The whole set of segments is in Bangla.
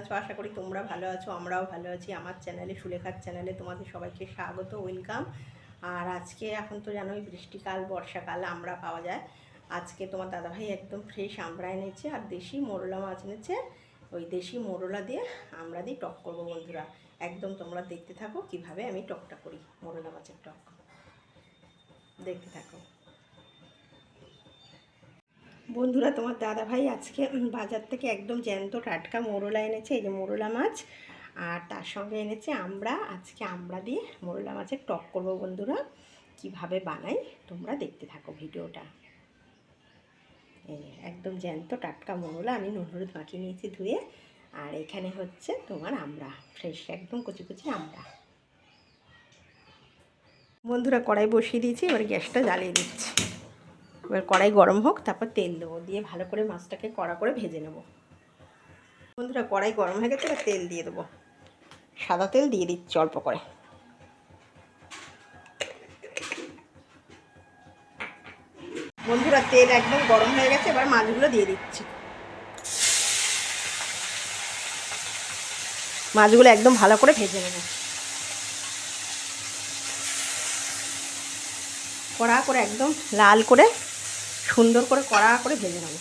আছো? আশা করি তোমরা ভালো আছো, আমরাও ভালো আছি। আমার চ্যানেলে, সুলেখার চ্যানেলে তোমাদের সবাইকে স্বাগত, ওয়েলকাম। আর আজকে এখন তো জানোই বৃষ্টিকাল, বর্ষাকাল, আমরা পাওয়া যায়। আজকে তোমার দাদাভাই একদম ফ্রেশ আমরা এনেছে আর দেশি মোরলা মাছ এনেছে। ওই দেশি মোরলা দিয়ে আমরা দিয়ে টক করব বন্ধুরা। একদম তোমরা দেখতে থাকো কীভাবে আমি টকটা করি, মোরলা মাছের টক। দেখতে থাকো। বন্ধুরা, তোমার দাদা ভাই আজকে বাজার থেকে একদম জ্যান্ত টাটকা মোরলা এনেছে, এই যে মোরলা মাছ। আর তার সঙ্গে এনেছে আমরা, আজকে আমরা দিয়ে মোরলা মাছের টক করব বন্ধুরা। কীভাবে বানাই, তোমরা দেখতে থাকো ভিডিওটা। একদম জ্যান্ত টাটকা মোরলা, আমি নুন হলুদ মাখিয়ে নিয়েছি ধুয়ে। আর এখানে হচ্ছে তোমার আমরা, ফ্রেশ, একদম কচি কচি আমরা। বন্ধুরা, কড়াই বসিয়ে দিয়েছি, এবার গ্যাসটা জ্বালিয়ে দিচ্ছি। এবার কড়াই গরম হোক, তারপর তেল দেবো। দিয়ে ভালো করে মাছটাকে কড়া করে ভেজে নেব। বন্ধুরা, কড়াই গরম হয়ে গেছে, এবার তেল দিয়ে দেবো। সাদা তেল দিয়ে দিচ্ছি অল্প করে। বন্ধুরা, তেল একদম গরম হয়ে গেছে, এবার মাছগুলো দিয়ে দিচ্ছি। মাছগুলো একদম ভালো করে ভেজে নেব। কড়া করে একদম লাল করে সুন্দর করে কড়া করে ভেজে নেব।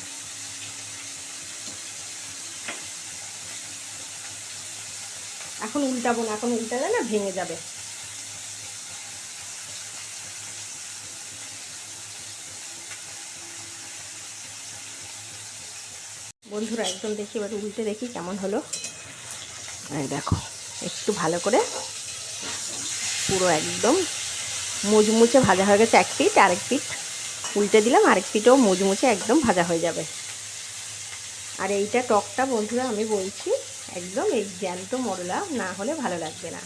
এখন উল্টাবো না, এখন উল্টালে না ভেঙে যাবে। বন্ধুরা, একদম দেখি, এবার উল্টে দেখি কেমন হলো। দেখো, একটু ভালো করে পুরো একদম মুচমুচে ভাজা হয়ে গেছে এক পিঠ আরেক পিঠ। উল্টে দিলাম, আরেক পিঠও মুচমুচে একদম ভাজা হয়ে যাবে। আর এইটা টকটা বন্ধুরা আমি বলছি, একদম এই জ্যান্ত মোরলা না হলে ভালো লাগবে না।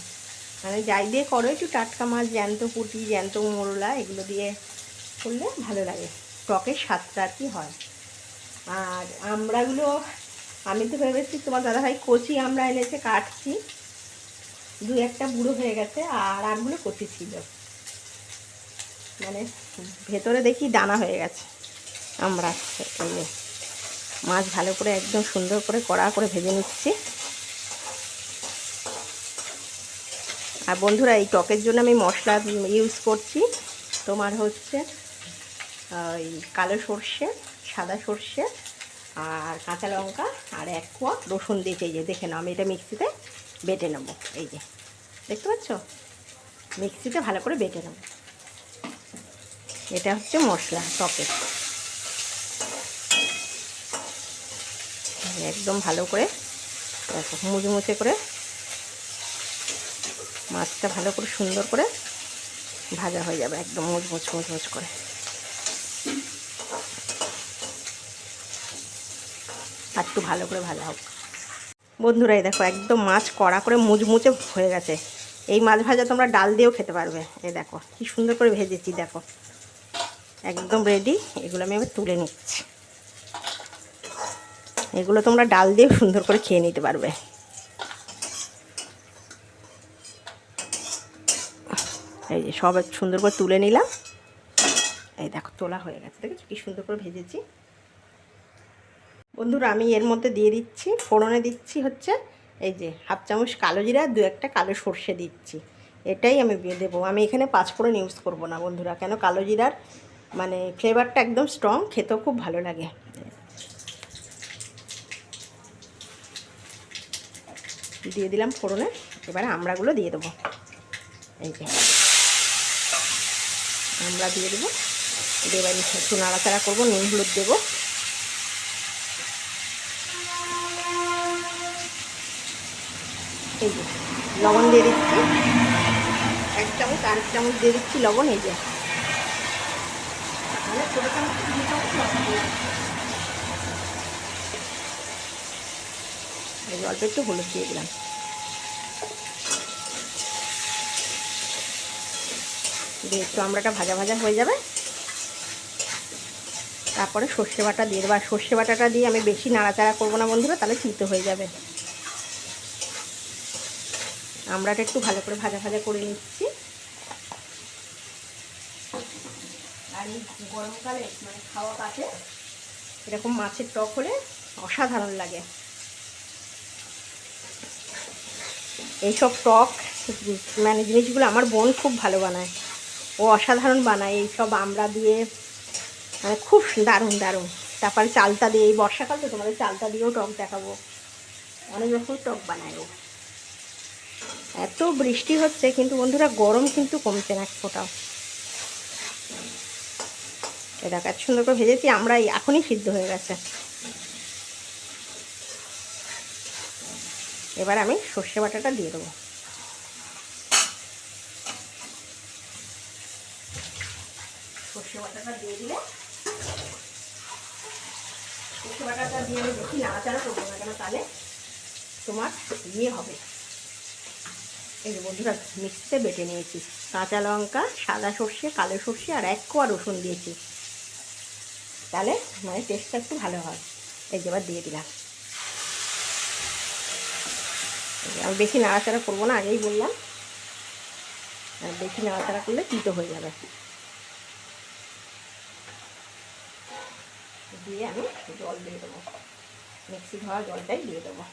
মানে যাই দিয়ে করো, একটু টাটকা মাছ, জ্যান্ত পুঁটি, জ্যান্ত মোরলা, এগুলো দিয়ে করলে ভালো লাগে। টকের স্বাদটা আর কি হয়। আর আমরাগুলো আমি তো ভেবেছি তোমার দাদাভাই কচি আমরা এনেছে, কাটছি। দু একটা বুড়ো হয়ে গেছে, আর আমগুলো কচি ছিল। মানে ভেতরে দেখি দানা হয়ে গেছে। আমরা এই মাছ ভালো করে একদম সুন্দর করে কড়া করে ভেজে নিচ্ছি। আর বন্ধুরা, এই টকের জন্য আমি মশলা ইউজ করছি। তোমার হচ্ছে ওই কালো সর্ষে, সাদা সর্ষে আর কাঁচা লঙ্কা আর এক কোয়া রসুন দিয়েছি এই যে দেখে নাও, আমি এটা মিক্সিতে বেটে নেব। এই যে, দেখতে পাচ্ছ? মিক্সিতে ভালো করে বেটে নেব। এটা হচ্ছে মশলা, টকের। একদম ভালো করে মুচমুচে করে মাছটা ভালো করে সুন্দর করে ভাজা হয়ে যাবে, একদম মুচমুচ মুচমুচ করে। আর একটু ভালো করে ভাজা হোক। বন্ধুরা, এই দেখো, একদম মাছ কড়া করে মুচমুচে হয়ে গেছে। এই মাছ ভাজা তোমরা ডাল দিয়েও খেতে পারবে। এই দেখো, কি সুন্দর করে ভেজেছি, দেখো। একদম রেডি এগুলো আমি এবার তুলে নিচ্ছি। এগুলো তোমরা ডাল দিয়েও সুন্দর করে খেয়ে নিতে পারবে। এই যে সব সুন্দর করে তুলে নিলাম। এই দেখো, তোলা হয়ে গেছে, দেখেছ? কি সুন্দর করে ভেজেছি। বন্ধুরা, আমি এর মধ্যে দিয়ে দিচ্ছি, ফোড়নে দিচ্ছি হচ্ছে এই যে হাফ চামচ কালো জিরা, দু একটা কালো সর্ষে দিচ্ছি। এটাই আমি দেবো। আমি এখানে পাঁচ ফোড়ন ইউজ করব না বন্ধুরা, কেন? কালো জিরার মানে ফ্লেভারটা একদম স্ট্রং খেতেও খুব ভালো লাগে। দিয়ে দিলাম ফোড়নে, এবারে আমড়াগুলো দিয়ে দেবো। এই যে আমরা দিয়ে দেবো। দিয়ে এবার একটু নাড়াচাড়া করব, নুন, হলুদ দেবো। এই যে, লবণ দিয়ে দিচ্ছি। এক চামচ আর এক চামচ দিয়ে দিচ্ছি লবণ, এই যে। ছোটো অল্প একটু হলুদ দিয়ে দিলাম। একটু আমড়াটা ভাজা ভাজা হয়ে যাবে। তারপরে সর্ষে বাটা দিয়ে দেবো। আর সর্ষে বাটাটা দিয়ে আমি বেশি নাড়াচাড়া করব না বন্ধুরা, তাহলে তিতো হয়ে যাবে। আমড়াটা একটু ভালো করে ভাজা ভাজা করে নিচ্ছি। আর এই গরমকালে মানে খাওয়া কাছে এরকম মাছের টক হলে অসাধারণ লাগে। এইসব টক মানে জিনিসগুলো আমার বোন খুব ভালো বানায়। ও অসাধারণ বানায় এইসব আমরা দিয়ে মানে খুব দারুণ দারুণ। তারপরে চালতা দিয়ে, এই বর্ষাকাল তো তোমাদের চালতা দিয়েও টক দেখাবো। অনেক রকম টক বানায় ও। এত বৃষ্টি হচ্ছে, কিন্তু বন্ধুরা গরম কিন্তু কমছে না ফোটাও। এটা কাজ সুন্দর করে ভেজেছি, আমরা এখনই সিদ্ধ হয়ে গেছে। এবার আমি সর্ষে বাটাটা দিয়ে দেবো। সর্ষে বাটাটা দিয়ে দিলে সর্ষে বাটাটা তোমার ইয়ে হবে। বন্ধুরা, মিক্সিতে বেটে নিয়েছি। কাঁচা লঙ্কা, সাদা সর্ষে, কালো সর্ষে আর এক কোয়া রসুন দিয়েছি। তাহলে মানে টেস্টটা একটু ভালো হয়। এই যে দিয়ে দিলাম। আমি বেশি নাড়াচাড়া করব না, আগেই বললাম। বেশি নাড়াচাড়া করলে তিতো হয়ে যাবে। দিয়ে আমি জল দিয়ে দেবো। মিক্সি ধোয়া জলটাই দিয়ে দেবো।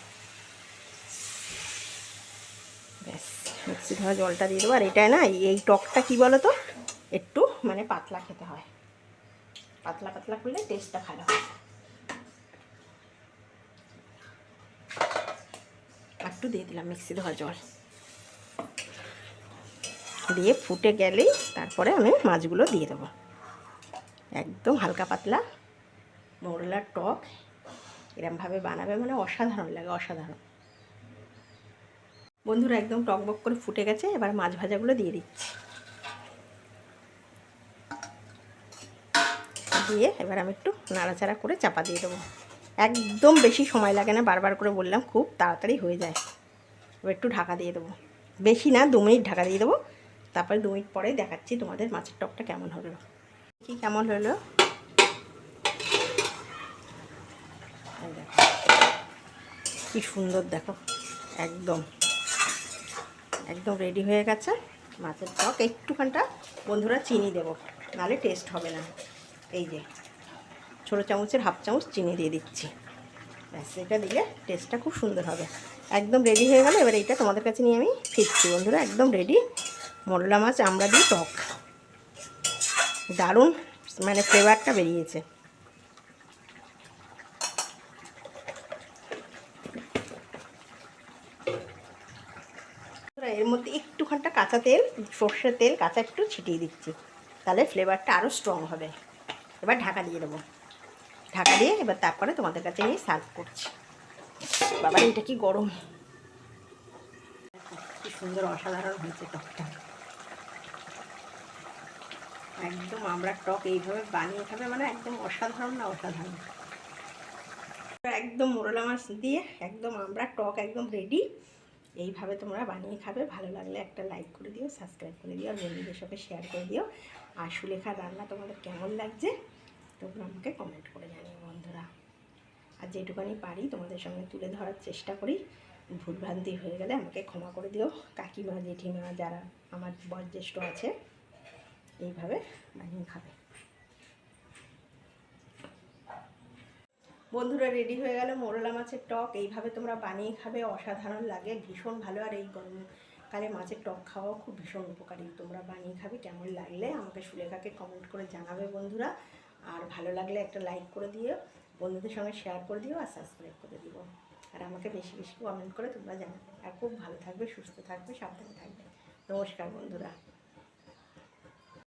ব্যাস, মিক্সি ধোয়া জলটা দিয়ে দেবো। আর এটাই না, এই টকটা কী বলো তো একটু মানে পাতলা খেতে হয়। পাতলা পাতলা করলে টেস্টটা ভালো হয়। একটু দিয়ে দিলাম মিক্সি ধোয়া জল। দিয়ে ফুটে গেলেই তারপরে আমি মাছগুলো দিয়ে দেবো। একদম হালকা পাতলা, মোরলার টক, এরমভাবে বানাবে মানে অসাধারণ লাগে, অসাধারণ। বন্ধুরা একদম টকবক করে ফুটে গেছে, এবার মাছ ভাজাগুলো দিয়ে দিচ্ছি। দিয়ে এবার আমি একটু নাড়াচাড়া করে চাপা দিয়ে দেবো। একদম বেশি সময় লাগে না, বারবার করে বললাম, খুব তাড়াতাড়ি হয়ে যায়। এবার একটু ঢাকা দিয়ে দেবো। বেশি না, দু মিনিট ঢাকা দিয়ে দেবো। তারপরে দু মিনিট পরেই দেখাচ্ছি তোমাদের মাছের টকটা কেমন হলো। কি কেমন হলো? কি সুন্দর, দেখো। একদম। একদম রেডি হয়ে গেছে। মাছের টক, একটুখানটা বন্ধুরা চিনি দেবো। নাহলে টেস্ট হবে না। এই যে, ছোটো চামচের হাফ চামচ চিনি দিয়ে দিচ্ছি। ব্যাস, এটা দিলে টেস্টটা খুব সুন্দর হবে। একদম রেডি হয়ে গেল, এবার এইটা তোমাদের কাছে নিয়ে আমি ফিরছি। বন্ধুরা, একদম রেডি মরলা মাছ, আমরা দিই টক। দারুণ মানে ফ্লেভারটা বেরিয়েছে। এর মধ্যে একটুখানটা কাঁচা তেল, সর্ষের তেল, কাঁচা একটু ছিটিয়ে দিচ্ছি। তাহলে ফ্লেভারটা আরও স্ট্রং হবে। এবার ঢাকা দিয়ে দেবো। ঢাকা দিয়ে এবার তারপরে তোমাদের কাছে নিয়ে সার্ভ করছি। বাবা এটা কি গরম? কি সুন্দর অসাধারণ হয়েছে টকটা। একদম আমরা টক এইভাবে বানিয়ে খাবে মানে একদম অসাধারণ না অসাধারণ? একদম মোরলা মাছ দিয়ে একদম আমরা টক একদম রেডি এইভাবে তোমরা বানিয়ে খাবে। ভালো লাগলে একটা লাইক করে দিও সাবস্ক্রাইব করে দিও, আর বন্ধুদের সাথে শেয়ার করে দিও। আর সুলেখার রান্না তোমাদের কেমন লাগছে তোমরা আমাকে কমেন্ট করে জানিও বন্ধুরা। আর যেটুকানি পারি তোমাদের সঙ্গে তুলে ধরার চেষ্টা করি। ভুলভ্রান্তি হয়ে গেলে আমাকে ক্ষমা করে দিও। কাকিমা, জেঠিমা যারা আমার বয়োজ্যেষ্ঠ আছে, এইভাবে বানিয়ে খাবে। বন্ধুরা রেডি হয়ে গেল মোরলা মাছের টক। এইভাবে তোমরা বানিয়ে খাবে, অসাধারণ লাগে, ভীষণ ভালো। আর এই গরমকালে মাছের টক খাওয়া খুব ভীষণ উপকারী। তোমরা বানিয়ে খাবে, কেমন লাগলে আমাকে সুলেখাকে কমেন্ট করে জানাবে বন্ধুরা। আর ভালো লাগলে একটা লাইক করে দিও, বন্ধুদের সঙ্গে শেয়ার করে দিও আর সাবস্ক্রাইব করে দিও। আর আমাকে বেশি বেশি কমেন্ট করে তোমরা জানাবে। আর খুব ভালো থাকবে, সুস্থ থাকবে, সাবধানে থাকবে। নমস্কার বন্ধুরা।